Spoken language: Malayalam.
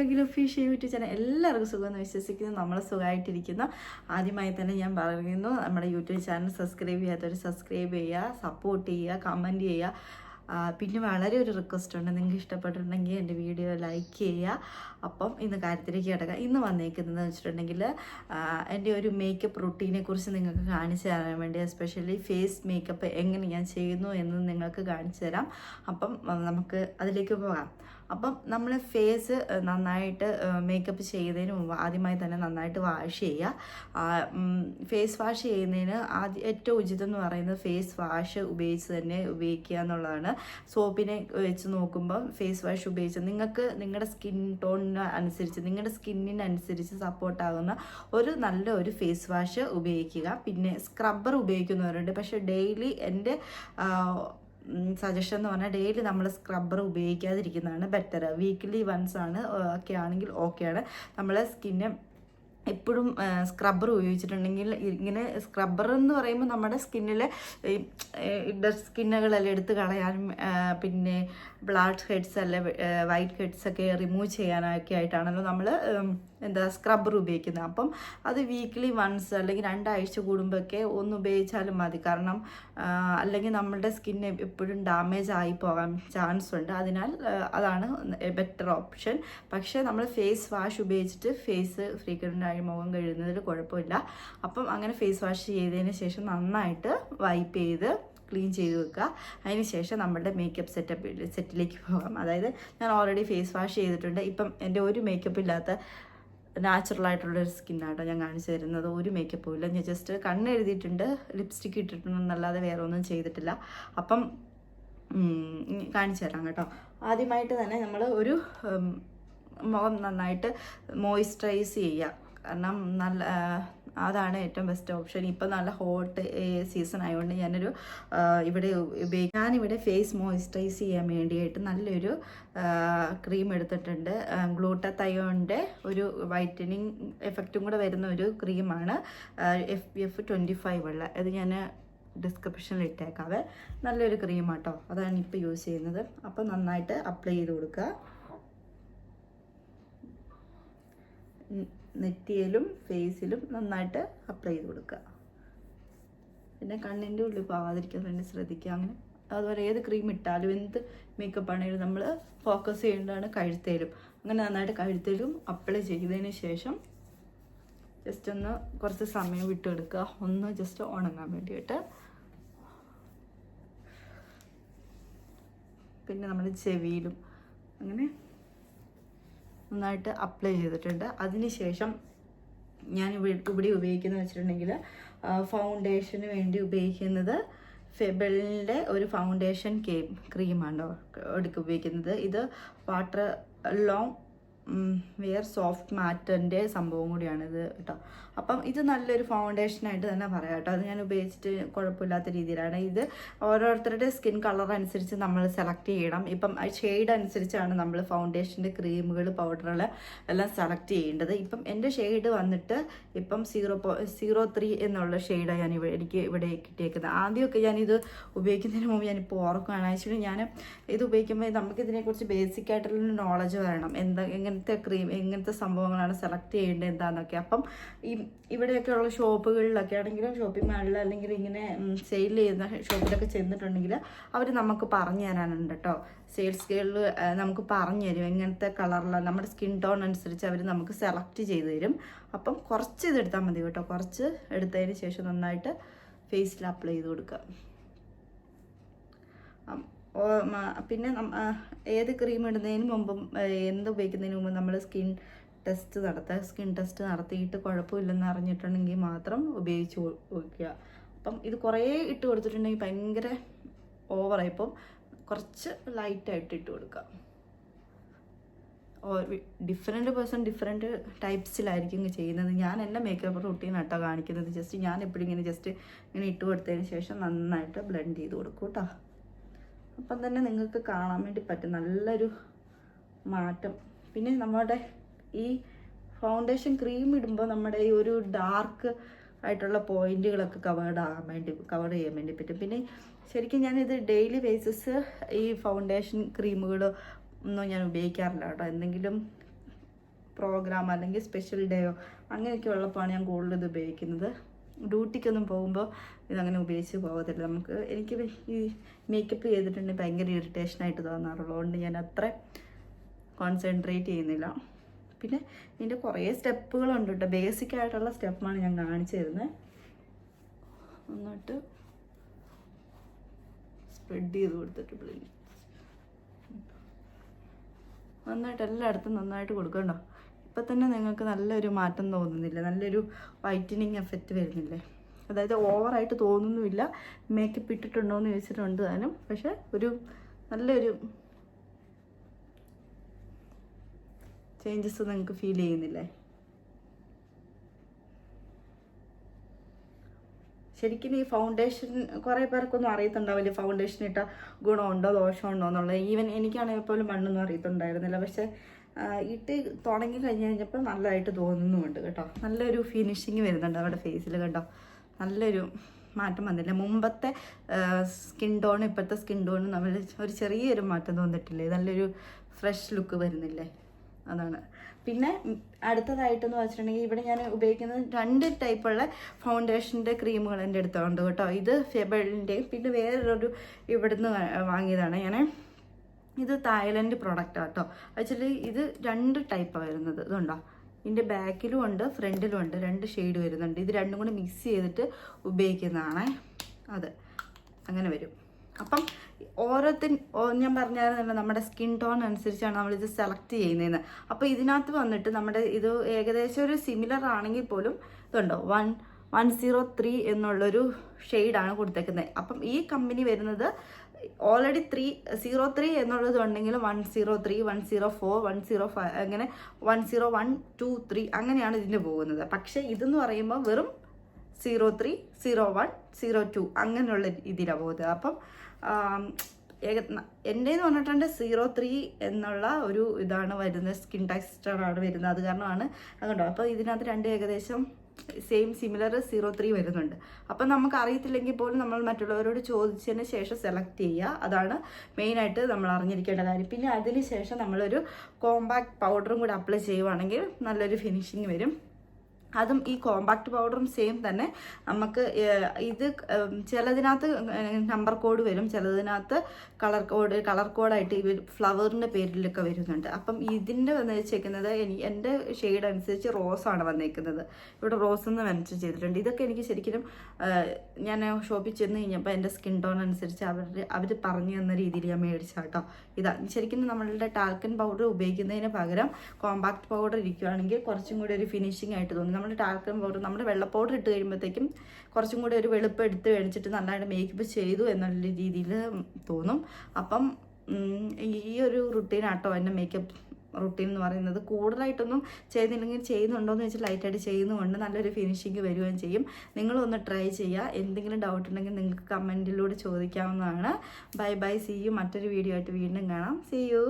എങ്കിലും ഫിഷ് യൂട്യൂബ് ചാനൽ എല്ലാവർക്കും സുഖമെന്ന് വിശ്വസിക്കുന്നു. നമ്മൾ സുഖമായിട്ടിരിക്കുന്നു. ആദ്യമായി തന്നെ ഞാൻ പറയുന്നു നമ്മുടെ യൂട്യൂബ് ചാനൽ സബ്സ്ക്രൈബ് ചെയ്യാത്തവർ സബ്സ്ക്രൈബ് ചെയ്യുക സപ്പോർട്ട് ചെയ്യുക കമന്റ് ചെയ്യുക. പിന്നെ വളരെ ഒരു റിക്വസ്റ്റ് ഉണ്ട്. നിങ്ങൾക്ക് ഇഷ്ടപ്പെട്ടിട്ടുണ്ടെങ്കിൽ എന്റെ വീഡിയോ ലൈക്ക് ചെയ്യുക. അപ്പം ഇന്ന് കാര്യത്തിലേക്ക് കിടക്കാം. ഇന്ന് വന്നേക്കുന്നതെന്ന് വെച്ചിട്ടുണ്ടെങ്കിൽ എന്റെ ഒരു മേക്കപ്പ് റുട്ടീനെ കുറിച്ച് നിങ്ങൾക്ക് കാണിച്ചു തരാൻ വേണ്ടി എസ്പെഷ്യലി ഫേസ് മേക്കപ്പ് എങ്ങനെ ഞാൻ ചെയ്യുന്നു എന്ന് നിങ്ങൾക്ക് കാണിച്ചു തരാം. അപ്പം നമുക്ക് അതിലേക്ക് പോകാം. അപ്പം നമ്മൾ ഫേസ് നന്നായിട്ട് മേക്കപ്പ് ചെയ്യുന്നതിന് മുമ്പ് ആദ്യമായി തന്നെ നന്നായിട്ട് വാഷ് ചെയ്യുക. ഫേസ് വാഷ് ചെയ്യുന്നതിന് ആദ്യം ഏറ്റവും ഉചിതം എന്ന് പറയുന്നത് ഫേസ് വാഷ് ഉപയോഗിച്ച് തന്നെ ഉപയോഗിക്കുക എന്നുള്ളതാണ്. സോപ്പിനെ വെച്ച് നോക്കുമ്പം ഫേസ് വാഷ് ഉപയോഗിച്ച് നിങ്ങൾക്ക് നിങ്ങളുടെ സ്കിൻ ടോണിന് അനുസരിച്ച് നിങ്ങളുടെ സ്കിന്നിനനുസരിച്ച് സപ്പോർട്ടാകുന്ന ഒരു നല്ല ഒരു ഫേസ് വാഷ് ഉപയോഗിക്കുക. പിന്നെ സ്ക്രബ്ബർ ഉപയോഗിക്കുന്നവരുണ്ട്. പക്ഷേ ഡെയിലി എന്റെ സജഷൻ എന്ന് പറഞ്ഞാൽ ഡെയിലി നമ്മൾ സ്ക്രബ്ബർ ഉപയോഗിക്കാതിരിക്കുന്നതാണ് ബെറ്റർ വീക്ക്ലി വൺസ് ആണ് ഒക്കെ ആണെങ്കിൽ ഓക്കെയാണ് നമ്മളെ സ്കിന്നെ എപ്പോഴും സ്ക്രബ്ബർ ഉപയോഗിച്ചിട്ടുണ്ടെങ്കിൽ ഇങ്ങനെ സ്ക്രബ്ബർ എന്ന് പറയുമ്പോൾ നമ്മുടെ സ്കിന്നിലെ ഡെ സ്കിന്നുകളെല്ലാം എടുത്ത് കളയാനും പിന്നെ ബ്ലാക്ക് ഹെഡ്സ് അല്ലെ വൈറ്റ് ഹെഡ്സ് ഒക്കെ റിമൂവ് ചെയ്യാനൊക്കെ ആയിട്ടാണല്ലോ നമ്മൾ എന്താ സ്ക്രബ്ബർ ഉപയോഗിക്കുന്നത്. അപ്പം അത് വീക്ക്ലി വൺസ് അല്ലെങ്കിൽ രണ്ടാഴ്ച കൂടുമ്പോഴൊക്കെ ഒന്ന് ഉപയോഗിച്ചാലും മതി. കാരണം അല്ലെങ്കിൽ നമ്മളുടെ സ്കിൻ എപ്പോഴും ഡാമേജ് ആയി പോകാൻ ചാൻസ് ഉണ്ട്. അതിനാൽ അതാണ് ബെറ്റർ ഓപ്ഷൻ പക്ഷേ നമ്മൾ ഫേസ് വാഷ് ഉപയോഗിച്ചിട്ട് ഫേസ് ഫ്രീക്വന്റ് മുഖം കഴുകുന്നതിൽ കുഴപ്പമില്ല. അപ്പം അങ്ങനെ ഫേസ് വാഷ് ചെയ്തതിന് ശേഷം നന്നായിട്ട് വൈപ്പ് ചെയ്ത് ക്ലീൻ ചെയ്ത് വെക്കുക. അതിന് ശേഷം നമ്മുടെ മേക്കപ്പ് സെറ്റപ്പ് സെറ്റിലേക്ക് പോകാം. അതായത് ഞാൻ ഓൾറെഡി ഫേസ് വാഷ് ചെയ്തിട്ടുണ്ട്. ഇപ്പം എന്റെ ഒരു മേക്കപ്പ് ഇല്ലാത്ത നാച്ചുറൽ ആയിട്ടുള്ളൊരു സ്കിന്നാട്ടോ ഞാൻ കാണിച്ചു തരുന്നത്. ഒരു മേക്കപ്പും ഇല്ല. ഞാൻ ജസ്റ്റ് കണ്ണ് എഴുതിയിട്ടുണ്ട് ലിപ്സ്റ്റിക്ക് ഇട്ടിട്ടുണ്ടെന്നല്ലാതെ വേറെ ഒന്നും ചെയ്തിട്ടില്ല. അപ്പം കാണിച്ചു തരാം കേട്ടോ. ആദ്യമായിട്ട് തന്നെ നമ്മൾ ഒരു മുഖം നന്നായിട്ട് മോയ്സ്ചറൈസ് ചെയ്യുക. കാരണം നല്ല അതാണ് ഏറ്റവും ബെസ്റ്റ് ഓപ്ഷൻ ഇപ്പം നല്ല ഹോട്ട് സീസൺ ആയതുകൊണ്ട് ഞാനൊരു ഇവിടെ ഉപയോഗിക്കും ഞാനിവിടെ ഫേസ് മോയിസ്ചറൈസ് ചെയ്യാൻ വേണ്ടിയിട്ട് നല്ലൊരു ക്രീം എടുത്തിട്ടുണ്ട്. ഗ്ലൂട്ടത്തയോന്റെ ഒരു വൈറ്റനിങ് എഫക്റ്റും കൂടെ വരുന്ന ഒരു ക്രീമാണ് F B F twenty five ഉള്ള. അത് ഞാൻ ഡിസ്ക്രിപ്ഷനിൽ ഇട്ടേക്കാവേ നല്ലൊരു ക്രീമാട്ടോ അതാണ് ഇപ്പോൾ യൂസ് ചെയ്യുന്നത്. അപ്പോൾ നന്നായിട്ട് അപ്ലൈ ചെയ്ത് കൊടുക്കുക. നെറ്റിയിലും ഫേസിലും നന്നായിട്ട് അപ്ലൈ ചെയ്ത് കൊടുക്കുക. പിന്നെ കണ്ണിന്റെ ഉള്ളിൽ പോവാതിരിക്കാൻ വേണ്ടി ശ്രദ്ധിക്കുക. അങ്ങനെ അതുപോലെ ഏത് ക്രീം ഇട്ടാലും എന്ത് മേക്കപ്പ് ആണെങ്കിലും നമ്മൾ ഫോക്കസ് ചെയ്യേണ്ടതാണ് കഴുത്തേലും. അങ്ങനെ നന്നായിട്ട് കഴുത്തേലും അപ്ലൈ ചെയ്തതിന് ശേഷം ജസ്റ്റ് ഒന്ന് കുറച്ച് സമയം വിട്ടെടുക്കുക ഒന്ന് ജസ്റ്റ് ഉണങ്ങാൻ വേണ്ടിയിട്ട്. പിന്നെ നമ്മുടെ ചെവിയിലും അങ്ങനെ നന്നായിട്ട് അപ്ലൈ ചെയ്തിട്ടുണ്ട്. അതിനുശേഷം ഞാൻ ഇവിടെ ഇവിടെ ഉപയോഗിക്കുന്നത് വെച്ചിട്ടുണ്ടെങ്കിൽ ഫൗണ്ടേഷന് വേണ്ടി ഉപയോഗിക്കുന്നത് ഫെബലിന്റെ ഒരു ഫൗണ്ടേഷൻ കേ ക്രീമാണ് എടുക്കുക ഉപയോഗിക്കുന്നത്. ഇത് വാട്ടർ ലോങ് വെയർ സോഫ്റ്റ് മാറ്റന്റെ സംഭവം കൂടിയാണ് ഇത് കേട്ടോ. അപ്പം ഇത് നല്ലൊരു ഫൗണ്ടേഷനായിട്ട് തന്നെ പറയാം കേട്ടോ. അത് ഞാൻ ഉപയോഗിച്ചിട്ട് കുഴപ്പമില്ലാത്ത രീതിയിലാണ്. ഇത് ഓരോരുത്തരുടെ സ്കിൻ കളർ അനുസരിച്ച് നമ്മൾ സെലക്ട് ചെയ്യണം. ഇപ്പം ഷെയ്ഡ് അനുസരിച്ചാണ് നമ്മൾ ഫൗണ്ടേഷന്റെ ക്രീമുകൾ പൗഡറുകൾ എല്ലാം സെലക്ട് ചെയ്യേണ്ടത്. ഇപ്പം എന്റെ ഷെയ്ഡ് വന്നിട്ട് ഇപ്പം സീറോ സീറോ ത്രീ എന്നുള്ള ഷെയ്ഡാണ് ഞാൻ ഇവിടെ എനിക്ക് ഇവിടെ കിട്ടിയേക്കുന്നത്. ആദ്യമൊക്കെ ഞാനിത് ഉപയോഗിക്കുന്നതിന് മുമ്പ് ഞാനിപ്പോൾ ഓർക്കുകയാണ്. ആക്ച്വലി ഞാൻ ഇത് ഉപയോഗിക്കുമ്പോൾ നമുക്കിതിനെക്കുറിച്ച് ബേസിക് ആയിട്ടുള്ള നോളജ് വരണം എന്താ എങ്ങനത്തെ ക്രീം എങ്ങനത്തെ സംഭവങ്ങളാണ് സെലക്ട് ചെയ്യേണ്ടത് എന്താണെന്നൊക്കെ അപ്പം ഈ ഇവിടെയൊക്കെ ഉള്ള ഷോപ്പുകളിലൊക്കെ ആണെങ്കിലും ഷോപ്പിംഗ് മാളിൽ അല്ലെങ്കിൽ ഇങ്ങനെ സെയിൽ ചെയ്യുന്ന ഷോപ്പിലൊക്കെ ചെന്നിട്ടുണ്ടെങ്കിൽ അവർ നമുക്ക് പറഞ്ഞു തരാനുണ്ട് കേട്ടോ സെയിൽസ് ഗേളിൽ നമുക്ക് പറഞ്ഞു തരും എങ്ങനത്തെ കളറിലാണ് നമ്മുടെ സ്കിൻ ടോൺ അനുസരിച്ച് അവർ നമുക്ക് സെലക്ട് ചെയ്ത് തരും. അപ്പം കുറച്ച് ഇതെടുത്താൽ മതി കേട്ടോ. കുറച്ച് എടുത്തതിന് ശേഷം നന്നായിട്ട് ഫേസിൽ അപ്ലൈ ചെയ്ത് കൊടുക്കുക. പിന്നെ ഏത് ക്രീം ഇടുന്നതിന് മുമ്പും എന്ത് ഉപയോഗിക്കുന്നതിന് മുമ്പ് നമ്മൾ സ്കിൻ ടെസ്റ്റ് നടത്തുക സ്കിൻ ടെസ്റ്റ് നടത്തിയിട്ട് കുഴപ്പമില്ലെന്ന് അറിഞ്ഞിട്ടുണ്ടെങ്കിൽ മാത്രം ഉപയോഗിച്ച് കൊ- വയ്ക്കുക അപ്പം ഇത് കുറേ ഇട്ട് കൊടുത്തിട്ടുണ്ടെങ്കിൽ ഭയങ്കര ഓവറായി ഇപ്പം കുറച്ച് ലൈറ്റായിട്ട് ഇട്ട് കൊടുക്കുക ഡിഫറെന്റ് പേഴ്സൺ ഡിഫറെന്റ് ടൈപ്സിലായിരിക്കും ചെയ്യുന്നത്. ഞാൻ എന്റെ മേക്കപ്പ് റൂട്ടീൻ ആട്ടോ കാണിക്കുന്നത്. ജസ്റ്റ് ഞാൻ എപ്പോഴും ഇങ്ങനെ ജസ്റ്റ് ഇങ്ങനെ ഇട്ട് കൊടുത്തതിന് ശേഷം നന്നായിട്ട് ബ്ലെൻഡ് ചെയ്ത് കൊടുക്കും കേട്ടോ അപ്പം തന്നെ നിങ്ങൾക്ക് കാണാൻ വേണ്ടി പറ്റും. നല്ലൊരു മാറ്റം. പിന്നെ നമ്മുടെ ഈ ഫൗണ്ടേഷൻ ക്രീം ഇടുമ്പോൾ നമ്മുടെ ഈ ഒരു ഡാർക്ക് ആയിട്ടുള്ള പോയിന്റുകളൊക്കെ കവേർഡ് ആകാൻ വേണ്ടി കവർ ചെയ്യാൻ വേണ്ടി പറ്റും. പിന്നെ ശരിക്കും ഞാനിത് ഡെയിലി ബേസിസ് ഈ ഫൗണ്ടേഷൻ ക്രീമുകൾ ഒന്നും ഞാൻ ഉപയോഗിക്കാറില്ല കേട്ടോ. എന്തെങ്കിലും പ്രോഗ്രാം അല്ലെങ്കിൽ സ്പെഷ്യൽ ഡേയോ അങ്ങനെയൊക്കെ ഉള്ളപ്പോഴാണ് ഞാൻ കൂടുതൽ ഇത് ഉപയോഗിക്കുന്നത്. ഡ്യൂട്ടിക്കൊന്നും പോകുമ്പോൾ ഇതങ്ങനെ ഉപയോഗിച്ച് പോകത്തില്ല. നമുക്ക് എനിക്ക് ഈ മേക്കപ്പ് ചെയ്തിട്ടുണ്ടെങ്കിൽ ഭയങ്കര ഇറിറ്റേഷനായിട്ട് തോന്നാറുള്ളൂ. അതുകൊണ്ട് ഞാൻ അത്ര കോൺസെൻട്രേറ്റ് ചെയ്യുന്നില്ല. പിന്നെ ഇതിന്റെ കുറേ സ്റ്റെപ്പുകളുണ്ട് കേട്ടോ. ബേസിക് ആയിട്ടുള്ള സ്റ്റെപ്പാണ് ഞാൻ കാണിച്ചു തരുന്നത് എന്നിട്ട് സ്പ്രെഡ് ചെയ്ത് കൊടുത്തിട്ട് പ്ലീസ് നന്നായിട്ട് എല്ലായിടത്തും നന്നായിട്ട് കൊടുക്കണ്ടോ. ഇപ്പം തന്നെ നിങ്ങൾക്ക് നല്ലൊരു മാറ്റം തോന്നുന്നില്ല. നല്ലൊരു വൈറ്റനിങ് എഫക്റ്റ് വരുന്നില്ലേ? അതായത് ഓവറായിട്ട് തോന്നുന്നുമില്ല. മേക്കപ്പ് ഇട്ടിട്ടുണ്ടോ എന്ന് ചോദിച്ചിട്ടുണ്ട് താനും. പക്ഷെ ഒരു നല്ലൊരു ചേഞ്ചസ് നിങ്ങൾക്ക് ഫീൽ ചെയ്യുന്നില്ലേ? ശരിക്കും ഈ ഫൗണ്ടേഷൻ കുറേ പേർക്കൊന്നും അറിയത്തുണ്ടാവില്ല. ഫൗണ്ടേഷൻ ഇട്ട ഗുണമുണ്ടോ ദോഷമുണ്ടോ എന്നുള്ളത് ഈവൻ എനിക്കാണെങ്കിൽ പോലും മണ്ണൊന്നും അറിയത്തുണ്ടായിരുന്നില്ല. പക്ഷേ ഇട്ട് തുടങ്ങി കഴിഞ്ഞ് കഴിഞ്ഞപ്പോൾ നല്ലതായിട്ട് തോന്നുന്നുമുണ്ട് കേട്ടോ. നല്ലൊരു ഫിനിഷിങ് വരുന്നുണ്ട് അവിടെ ഫേസിൽ കേട്ടോ. നല്ലൊരു മാറ്റം വന്നില്ല? മുമ്പത്തെ സ്കിൻ ടോൺ ഇപ്പോഴത്തെ സ്കിൻ ടോൺ നമ്മൾ ഒരു ചെറിയൊരു മാറ്റം തോന്നിട്ടില്ലേ? നല്ലൊരു ഫ്രഷ് ലുക്ക് വരുന്നില്ലേ? അതാണ്. പിന്നെ അടുത്തതായിട്ടെന്ന് വെച്ചിട്ടുണ്ടെങ്കിൽ ഇവിടെ ഞാൻ ഉപയോഗിക്കുന്നത് രണ്ട് ടൈപ്പുള്ള ഫൗണ്ടേഷന്റെ ക്രീമുകൾ എന്റെ അടുത്തുണ്ട് കേട്ടോ. ഇത് ഫെബിളിന്റെയും പിന്നെ വേറൊരു ഇവിടുന്ന് വാങ്ങിയതാണ് ഞാൻ ഇത് തായ്ലൻഡ് പ്രൊഡക്റ്റ് കേട്ടോ ആക്ച്വലി ഇത് രണ്ട് ടൈപ്പാണ് വരുന്നത്. ഇതുണ്ടോ? ഇതിന്റെ ബാക്കിലും ഉണ്ട് ഫ്രണ്ടിലും ഉണ്ട്. രണ്ട് ഷെയ്ഡ് വരുന്നുണ്ട്. ഇത് രണ്ടും കൂടി മിക്സ് ചെയ്തിട്ട് ഉപയോഗിക്കുന്നതാണേ. അത്. അങ്ങനെ വരും. അപ്പം ഓരോത്തിന് ഞാൻ പറഞ്ഞായിരുന്നല്ലോ നമ്മുടെ സ്കിൻ ടോൺ അനുസരിച്ചാണ് നമ്മളിത് സെലക്ട് ചെയ്യുന്നതെന്ന്. അപ്പോൾ ഇതിനകത്ത് വന്നിട്ട് നമ്മുടെ ഇത് ഏകദേശം ഒരു സിമിലർ ആണെങ്കിൽ പോലും ഇതുണ്ടോ? വൺ വൺ സീറോ ത്രീ എന്നുള്ളൊരു ഷെയ്ഡാണ് കൊടുത്തേക്കുന്നത്. അപ്പം ഈ കമ്പനി വരുന്നത് ഓൾറെഡി ത്രീ സീറോ ത്രീ എന്നുള്ളത് ഉണ്ടെങ്കിൽ one zero three one zero four one zero five അങ്ങനെ one zero one two three അങ്ങനെയാണ് ഇതിന് പോകുന്നത്. പക്ഷേ ഇതെന്ന് പറയുമ്പോൾ വെറും zero three zero one zero two അങ്ങനെയുള്ള രീതിയിലാണ് പോകുന്നത്. അപ്പം എന്റെന്ന് പറഞ്ഞിട്ടുണ്ട് സീറോ ത്രീ എന്നുള്ള ഒരു ഇതാണ് വരുന്നത് സ്കിൻ ടെക്സ്റ്ററാണ് വരുന്നത്. അത് കാരണമാണ് അതുകൊണ്ടോ അപ്പോൾ ഇതിനകത്ത് രണ്ട് ഏകദേശം സെയിം സിമിലർ സീറോ ത്രീ വരുന്നുണ്ട്. അപ്പം നമുക്ക് അറിയത്തില്ലെങ്കിൽ പോലും നമ്മൾ മറ്റുള്ളവരോട് ചോദിച്ചതിന് ശേഷം സെലക്ട് ചെയ്യുക. അതാണ് മെയിനായിട്ട് നമ്മൾ അറിഞ്ഞിരിക്കേണ്ട കാര്യം. പിന്നെ അതിന് ശേഷം നമ്മളൊരു കോമ്പാക്ട് പൗഡറും കൂടി അപ്ലൈ ചെയ്യുവാണെങ്കിൽ നല്ലൊരു ഫിനിഷിങ് വരും. അതും ഈ കോമ്പാക്ട് പൗഡറും സെയിം തന്നെ. നമുക്ക് ഇത് ചിലതിനകത്ത് നമ്പർ കോഡ് വരും. ചിലതിനകത്ത് കളർ കോഡ് കളർ കോഡായിട്ട് ഇവർ ഫ്ലവറിന്റെ പേരിലൊക്കെ വരുന്നുണ്ട്. അപ്പം ഇതിന്റെ വന്ന് വെച്ചേക്കുന്നത് എനിക്ക് എന്റെ ഷെയ്ഡ് അനുസരിച്ച് റോസാണ് വന്നേക്കുന്നത്. ഇവിടെ റോസ് എന്ന് മെൻഷൻ ചെയ്തിട്ടുണ്ട്. ഇതൊക്കെ എനിക്ക് ശരിക്കും ഞാൻ ഷോപ്പിൽ ചെന്ന് കഴിഞ്ഞപ്പോൾ എന്റെ സ്കിൻ ടോൺ അനുസരിച്ച് അവർ അവർ പറഞ്ഞു തന്ന രീതിയിൽ ഞാൻ മേടിച്ചാട്ടോ ഇതാ ശരിക്കും നമ്മളുടെ ടാൽക്കൻ പൗഡർ ഉപയോഗിക്കുന്നതിന് പകരം കോമ്പാക്ട് പൗഡർ ഇരിക്കുകയാണെങ്കിൽ കുറച്ചും കൂടി ഒരു ഫിനിഷിംഗ് ആയിട്ട് തോന്നും. നമ്മൾ ടാൽക്കം പൗഡർ നമ്മുടെ വെള്ള പൗഡർ ഇട്ട് കഴിയുമ്പോഴത്തേക്കും കുറച്ചും കൂടി ഒരു വെളുപ്പ് എടുത്ത് കഴിച്ചിട്ട് നന്നായിട്ട് മേക്കപ്പ് ചെയ്തു എന്നുള്ള രീതിയിൽ തോന്നും. അപ്പം ഈ ഒരു റുട്ടീനാട്ടോ എന്റെ മേക്കപ്പ് റുട്ടീൻ എന്ന് പറയുന്നത്. കൂടുതലായിട്ടൊന്നും ചെയ്യുന്നില്ലെങ്കിൽ ചെയ്യുന്നുണ്ടോ എന്ന് വെച്ചാൽ ലൈറ്റായിട്ട് ചെയ്യുന്നതുകൊണ്ട് നല്ലൊരു ഫിനിഷിങ് വരികയും ചെയ്യും. നിങ്ങളൊന്ന് ട്രൈ ചെയ്യുക. എന്തെങ്കിലും ഡൗട്ട് ഉണ്ടെങ്കിൽ നിങ്ങൾക്ക് കമന്റിലൂടെ ചോദിക്കാവുന്നതാണ്. ബൈ ബൈ സി യു മറ്റൊരു വീഡിയോ ആയിട്ട് വീണ്ടും കാണാം. C U